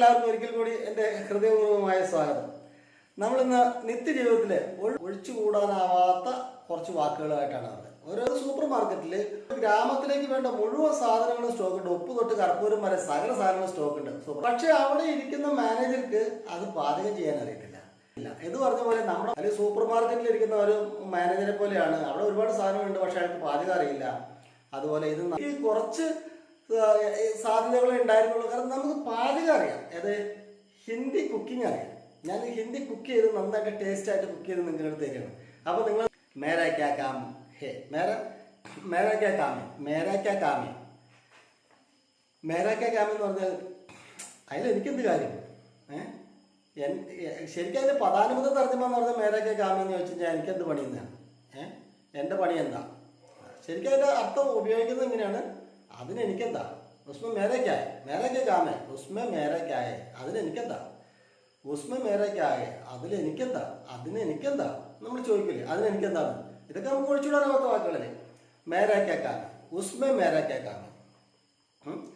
എല്ലാവർക്കും ഒരിക്കൽ കൂടി എന്റെ ഹൃദയപൂർവമായ സ്വാഗതം. നമ്മളിന്ന് നിത്യജീവിതത്തിൽ ഒഴിച്ചുകൂടാനാവാത്ത കുറച്ച് വാക്കുകളായിട്ടാണ് അവിടെ ഓരോ സൂപ്പർ മാർക്കറ്റിൽ ഗ്രാമത്തിലേക്ക് വേണ്ട മുഴുവൻ സാധനങ്ങളും സ്റ്റോക്ക് ഉണ്ട്. ഉപ്പ് തൊട്ട് കർപ്പൂരം വരെ സകല സാധനങ്ങളും സ്റ്റോക്ക് ഉണ്ട്. പക്ഷേ അവിടെ ഇരിക്കുന്ന മാനേജർക്ക് അത് പാചകം ചെയ്യാൻ അറിയത്തില്ല. ഇല്ല. എന്ന് പറഞ്ഞ പോലെ നമ്മുടെ അല്ലെങ്കിൽ സൂപ്പർ മാർക്കറ്റിൽ ഇരിക്കുന്ന ഒരു മാനേജരെ പോലെയാണ്. അവിടെ ഒരുപാട് സാധനങ്ങളുണ്ട് പക്ഷേ അയാൾക്ക് പാചകം അറിയില്ല. അതുപോലെ ഇത് ഈ കുറച്ച് സാധ്യതകളെ ഉണ്ടായിരുന്നുള്ളൂ. കാരണം നമുക്ക് പാചകം അറിയാം. അത് ഹിന്ദി കുക്കിംഗ് അറിയാം. ഞാൻ ഹിന്ദി കുക്ക് ചെയ്ത് നന്നായിട്ട് ടേസ്റ്റ് ആയിട്ട് കുക്ക് ചെയ്ത് നിങ്ങളുടെ അടുത്ത് തരികയാണ് അപ്പോൾ നിങ്ങൾ മേരാ ക്യാ ഹേ. മേര? മേരാ ക്യാ കാം ഹേ. മേരാ ക്യാ കാം ഹേ. മേരാ ക്യാ കാം എന്ന് പറഞ്ഞാൽ അതിൽ എനിക്കെന്ത് കാര്യം? ഏഹ് ശരിക്കും അതിന്റെ പ്രധാനമന്ത്രി തർജമ എന്ന് പറഞ്ഞാൽ മേരൊക്കെ കാമെന്ന് ചോദിച്ചു കഴിഞ്ഞാൽ എനിക്കെന്ത് പണി എന്നാണ് ഏഹ് എന്റെ പണി എന്താ? ശരിക്കും അതിന്റെ അർത്ഥം ഉപയോഗിക്കുന്നത് എങ്ങനെയാണ്? അതിന് എനിക്കെന്താ ഉസ്മ മേരയ്ക്കായ മേരക്കെ കാമേ. ഉസ്മ മേരക്കായ അതിന് എനിക്കെന്താ ഉസ്മ മേരയ്ക്കായ അതിലെനിക്കെന്താ? അതിനെനിക്കെന്താ? നമ്മൾ ചോദിക്കില്ലേ? അതിന് എനിക്കെന്താണ് ഇതൊക്കെ നമുക്ക് ഒഴിച്ചുവിടാനാവാത്ത വാക്കുകളല്ലേ? മേരക്കെ കാമേ. ഉസ്മ മേരക്കെ കാമേ. ഉം.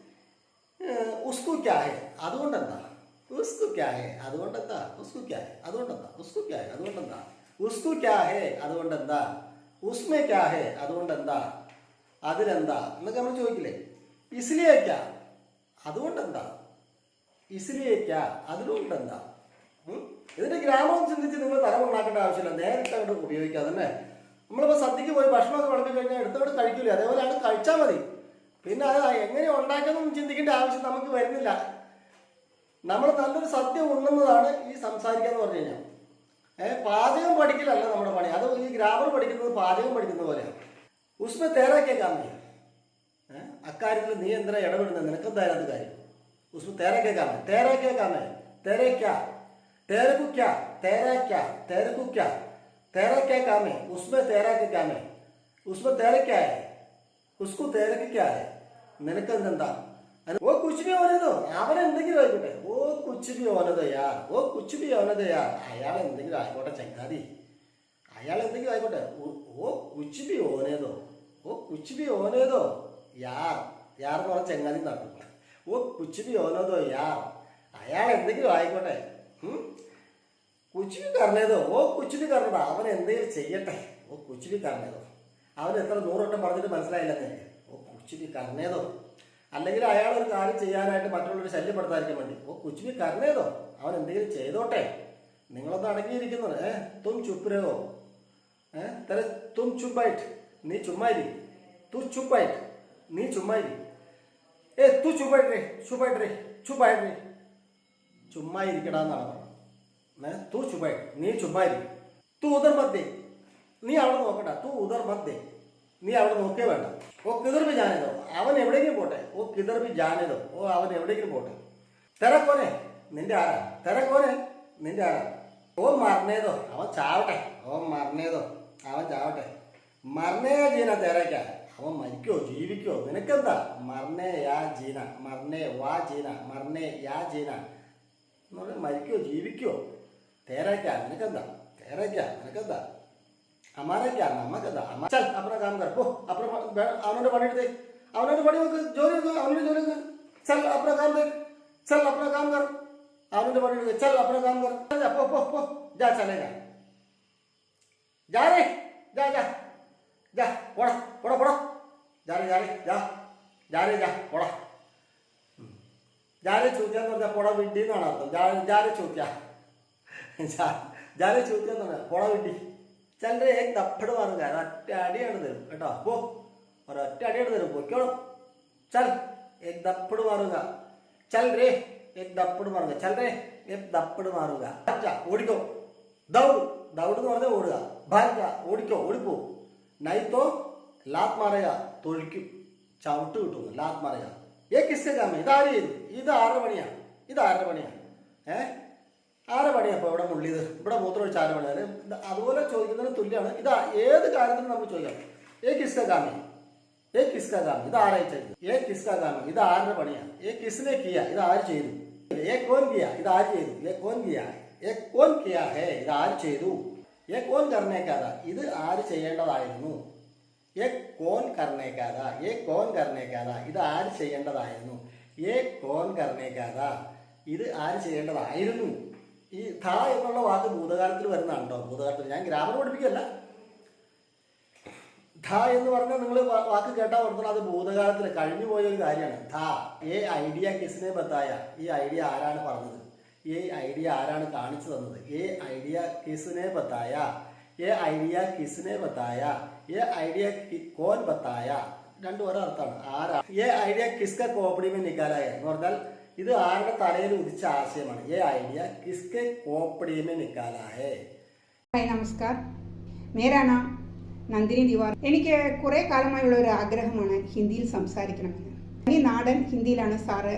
ഏഹ് ഉസ്കു ക്യാ ഹെ അതുകൊണ്ടെന്താ? ഉസ്കു ക്യാ ഹെ അതുകൊണ്ടെന്താ? ഉസ്കു ക്യാ ഹെ അതുകൊണ്ടെന്താ? ഉസ്കു ക്യാ ഹെ അതുകൊണ്ടെന്താ? ഉസ്കു ക്യാ ഹെ അതുകൊണ്ടെന്താ? ഉസ്മെ ക്യാ ഹെ അതുകൊണ്ടെന്താ? അതിലെന്താ? എന്നൊക്കെ നമ്മൾ ചോദിക്കില്ലേ? ഇസ്ലിയെ ക്യാ അതുകൊണ്ടെന്താ? ഇസ്ലിയെ ക്യാ എന്താ ഇതിന്റെ ഗ്രാമം ചിന്തിച്ച് നിങ്ങൾ തലമുണ്ടാക്കേണ്ട ആവശ്യമില്ല. നേരിട്ട് അങ്ങോട്ട് ഉപയോഗിക്കാതെ തന്നെ. നമ്മളിപ്പോൾ സദ്യക്ക് പോയി ഭക്ഷണമൊക്കെ വിളമ്പി കഴിഞ്ഞാൽ എടുത്തോട്ട് കഴിക്കില്ല അതേപോലെ അത് കഴിച്ചാൽ മതി. പിന്നെ അത് എങ്ങനെ ഉണ്ടാക്കുന്നതെന്ന് ചിന്തിക്കേണ്ട ആവശ്യം നമുക്ക് വരുന്നില്ല. നമ്മൾ നല്ലൊരു സദ്യ ഉണ്ണുന്നതാണ് ഈ സംസാരിക്കുക എന്ന് പറഞ്ഞു കഴിഞ്ഞാൽ ഏഹ് പാചകം പഠിക്കലല്ല നമ്മുടെ പണി. അത് ഈ ഗ്രാമർ പഠിക്കുന്നത് പാചകം പഠിക്കുന്ന പോലെയാണ് ഉസ്മ തേരാക്കിയ കാമേ ഏഹ് അക്കാര്യത്തിൽ നീ എന്തിനാ ഇടപെടുന്നത് നിനക്കെന്തായാലും കാര്യം? ഉസ്മ തേരാക്കിയ കാമേ തേരാക്കിയ കാമേ തേരയ്ക്ക. തേരക്കുക്ക തേരാക്ക. തേരക്കുക്ക തേരാക്കിയ കാമേ ഉസ്മ തേരാക്കിയ കാമ ഉസ്മ തേരക്കായ ഉസ്കു തേരക്കായ നിനക്കെന്തെന്താ? ഓ കുച്ചുബി ഓനതോ? അവൻ എന്തെങ്കിലും ആയിക്കോട്ടെ. ഓ കുച്ചുബി ഓനതയാ. ഓ കുച്ചുബി ഓനതയാ. അയാൾ എന്തെങ്കിലും ആയിക്കോട്ടെ ചങ്ങാതി. അയാൾ എന്തെങ്കിലും ആയിക്കോട്ടെ ഓ- കുച്ചുബി ഓനേതോ. ഓ കുച്ചുബി ഓനേതോ. യാർ. യാർ എന്ന് പറഞ്ഞ ചെങ്ങാതി നടക്കും ഓ കുച്ചുബി ഓനേതോ യാർ. അയാൾ എന്തെങ്കിലും ആയിക്കോട്ടെ? കുച്ചുബി കറണേതോ ഓ കുച്ചുബി കറണതാ അവൻ എന്തെങ്കിലും ചെയ്യട്ടെ. ഓ കുച്ചുബി കറണേതോ അവൻ എത്ര നൂറോട്ടം പറഞ്ഞിട്ട് മനസ്സിലായില്ല നിനക്ക് ഓ കുച്ചുബി കറണേതോ അല്ലെങ്കിൽ അയാൾ ഒരു കാര്യം ചെയ്യാനായിട്ട് മറ്റുള്ളവർ ശല്യപ്പെടുത്താതിരിക്കാൻ വേണ്ടി. ഓ കുച്ചുബി കറണേതോ അവൻ എന്തെങ്കിലും ചെയ്തോട്ടെ. നിങ്ങളൊന്ന് അടങ്ങിയിരിക്കുന്നത് ഏ? തും ചുപ്പരോ ഏ തല തും ചുമ്പായിട്ട് നീ ചുമ്മാരി തു ചുപ്പായിട്ട് നീ ചുമ്മാരി ഏ തു ചുപ്പായിട്ടേ ചുപ്പായിട്ടേ ചുപ്പായിട്ടേ ചുമ്മാ ഇരിക്കടാ എന്നാണ് പറഞ്ഞത് ഏ, തൂ ചുമ്മായി നീ ചുമ്മാ ഇരി തൂ ഉദർ മധ്യേ നീ അവിടെ നോക്കണ്ട തൂ ഉദർ മധ്യേ നീ അവിടെ നോക്കേ വേണ്ട ഓ കിതർബി ജാനേതോ അവൻ എവിടെയെങ്കിലും പോട്ടെ ഓ കിതർബി ജാനേതോ ഓ അവൻ എവിടെയെങ്കിലും പോട്ടെ തെരക്കോനെ നിന്റെ ആരാ തെരക്കോനെ നിന്റെ ആരാ ഓ മറന്നേതോ അവൻ ചാവട്ടെ ഓ മറന്നേതോ അവൻ ചാവട്ടെ മറന്നേ ജീന തെരക്ക അവൻ മരിക്കോ ജീവിക്കോ നിനക്കെന്താ മറന്നേ യാ ജീന മറന്നേ വാ ജീന മറന്നേ യാ ജീന എന്ന് പറഞ്ഞാൽ മരിക്കോ ജീവിക്കോ തേരയ്ക്ക നിനക്കെന്താ തേരയ്ക്ക നിനക്കെന്താ അമ്മാരയ്ക്ക നമ്മക്കെന്താ അമ്മ ചൽ അപ്പുറം കാം കർ പോ അപ്പുറം പ- വേ- അവനോട് പണിയെടുത്തേ അവനോട് പണി നോക്ക് ജോലി നോക്ക് അവനോട് ജോലി നോക്ക് ചൽ അപ്പുറം കാം കർ ചൽ അപ്പുറം കാം കർ അവനോട് പണിയെടുക്ക് ചൽ അപ്പുറം കാം കർ जा, പോ പോ പോ जा चलेगा ജാനേ ജാ ജാ ജാ പോടാ പോടാ പോടാ ജാനേ ജാനേ ജാ ജാനേ ജാ പോടാ ജാനെ ചൂത്യ എന്ന് പറഞ്ഞാൽ പുട വിണ്ടി എന്നാണ് അർത്ഥം ജാനെ ചൂത്യ ജാനെ ചൂത്യ എന്ന് പറഞ്ഞാൽ പുട വിണ്ടി. ചെന്റെ ഏക് തപ്പട് മാറും. കാരണം ഒറ്റ അടിയാണ് തരും. കേട്ടോ? പോ. ഒരൊറ്റ അടിയാണ് തരും. പൊയ്ക്കോളും. ചൽ. ഏക് തപ്പട് മാറുക. ചൽ രേ ഏക് തപ്പട് മാറുക. ചൽ രേ ഏക് തപ്പട് മാറുക. ഓടിക്കോ. ദൗഡ് ദൗഡ് എന്ന് പറഞ്ഞാൽ ഓടുക. ഭാഗ്യ ഓടിക്കോ ഓടിപ്പോ. നൈത്തോ ലാത്ത് മറയ തൊഴിക്കും. ചവിട്ട് കിട്ടുന്നു ലാത്ത് മറയ ഏ കിസ്ക ഇത് ഇതാര് ചെയ്തു? ഇത് ആറര മണിയാ ഇത് ആറര പണിയാണ് ഏ? ആറര മണിയാ അപ്പോൾ ഇവിടെ മുള്ളിയത്? ഇവിടെ മൂത്രമൊഴിച്ച് ആറ് പണിയാണ് അതുപോലെ ചോദിക്കുന്നതിന് തുല്യമാണ്. ഇത് ഏത് കാര്യത്തിനും നമുക്ക് ചോദിക്കാം. ഏ കിസ്ക കാമ ഏ കിസ്റ്റാമി ഇത് ആരായി ചെയ്തു? ഏ കിസ്റ്റാമി ഇത് ആരുടെ പണിയാ? ഏ കിസിനെ കിയ ഇത് ആര് ചെയ്തു? ഏ കോൻ കിയ ഇത് ആര് ചെയ്തു? ഏ കോൻ കിയ ഏ കോൻ കിയ ഹേ ഇത് ആര് ചെയ്തു? ഏ കോൻ കർണേക്കാത. ഇത് ആര് ചെയ്യേണ്ടതായിരുന്നു? എ കോൻ കർണേക്കാത. എ കോൻ കർണേക്കാത. ഇത് ആര് ചെയ്യേണ്ടതായിരുന്നു? എ കോൻ കർണേക്കാത. ഇത് ആര് ചെയ്യേണ്ടതായിരുന്നു? ഈ ധ എന്നുള്ള വാക്ക് ഭൂതകാലത്തിൽ വരുന്നതാണ് കേട്ടോ ഭൂതകാലത്തിൽ ഞാൻ ഗ്രാമർ പഠിപ്പിക്കല്ല ധ എന്ന് പറഞ്ഞാൽ നിങ്ങൾ വാക്ക് കേട്ടാൽ ഓർത്തണം അത് ഭൂതകാലത്തിൽ കഴിഞ്ഞു പോയ ഒരു കാര്യമാണ്. ധ ഏ ഐഡിയ കിസിനെ ബത്തായ ഈ ഐഡിയ ആരാണ് പറഞ്ഞത്? ഈ ഐഡിയ ആരാണ് കാണിച്ചു തന്നത്? ഏ ഐഡിയ കിസിനെ ബത്തായ ഏ ഐഡിയ കിസിനെ ബത്തായ ഏ ഐഡിയ കോൻ ബത്തായ. രണ്ടും ഓരോ അർത്ഥമാണ് ആരാ? ഏ ഐഡിയ കിസ്ക കോപ്പടിമേ നിക്കാലായ. എന്ന് പറഞ്ഞാൽ ഇത് ആരുടെ തലയിൽ ഉദിച്ച ആശയമാണ്. ഏ ഐഡിയ കിസ്കെ കോപ്പടിമേ നിക്കാലായേ. ഹായ് നമസ്കാർ. മേരാ നാം നന്ദിനി ദിവാർ. എനിക്ക് കുറേ കാലമായുള്ള ഒരു ആഗ്രഹമാണ് ഹിന്ദിയിൽ സംസാരിക്കണമെന്ന്. ഈ നാടൻ ഹിന്ദിയിലാണ് സാറ്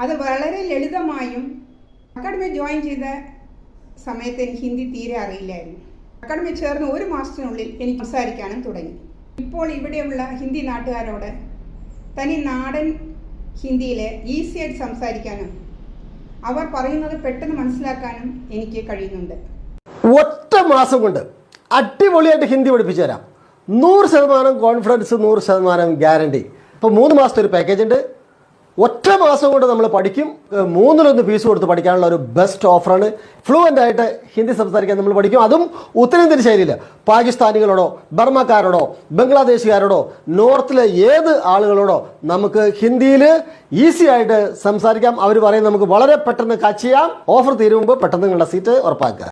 അത് വളരെ ലളിതമായും അക്കാഡമി ജോയിൻ ചെയ്ത സമയത്ത് എനിക്ക് ഹിന്ദി തീരെ അറിയില്ലായിരുന്നു. അക്കാഡമി ചേർന്ന് ഒരു മാസത്തിനുള്ളിൽ എനിക്ക് സംസാരിക്കാനും തുടങ്ങി. ഇപ്പോൾ ഇവിടെയുള്ള ഹിന്ദി നാട്ടുകാരോട് തനി നാടൻ ഹിന്ദിയിൽ ഈസിയായിട്ട് സംസാരിക്കാനും അവർ പറയുന്നത് പെട്ടെന്ന് മനസ്സിലാക്കാനും എനിക്ക് കഴിയുന്നുണ്ട്. ഒറ്റ മാസം കൊണ്ട് അടിപൊളിയായിട്ട് ഹിന്ദി പഠിപ്പിച്ചു തരാം. നൂറ് ശതമാനം കോൺഫിഡൻസ് നൂറ് ശതമാനം ഗ്യാരണ്ടി ഇപ്പോൾ മൂന്ന് മാസത്തെ ഒരു പാക്കേജ് ഉണ്ട്. ഒറ്റ മാസം കൊണ്ട് നമ്മൾ പഠിക്കും. മൂന്നിലൊന്ന് ഫീസ് കൊടുത്ത് പഠിക്കാനുള്ള ഒരു ബെസ്റ്റ് ഓഫറാണ് ഫ്ലുവന്റ് ആയിട്ട് ഹിന്ദി സംസാരിക്കാൻ നമ്മൾ പഠിക്കും. അതും ഉത്തരേന്ത്യൻ ശൈലിയിൽ പാകിസ്ഥാനികളോടോ ബർമ്മക്കാരോടോ ബംഗ്ലാദേശുകാരോടോ നോർത്തിലെ ഏത് ആളുകളോടോ നമുക്ക് ഹിന്ദിയിൽ ഈസി ആയിട്ട് സംസാരിക്കാം. അവർ പറയും നമുക്ക് വളരെ പെട്ടെന്ന് കാച്ച് ചെയ്യാം. ഓഫർ തീരുമ്പോൾ പെട്ടെന്ന് നിങ്ങളുടെ സീറ്റ് ഉറപ്പാക്കുക.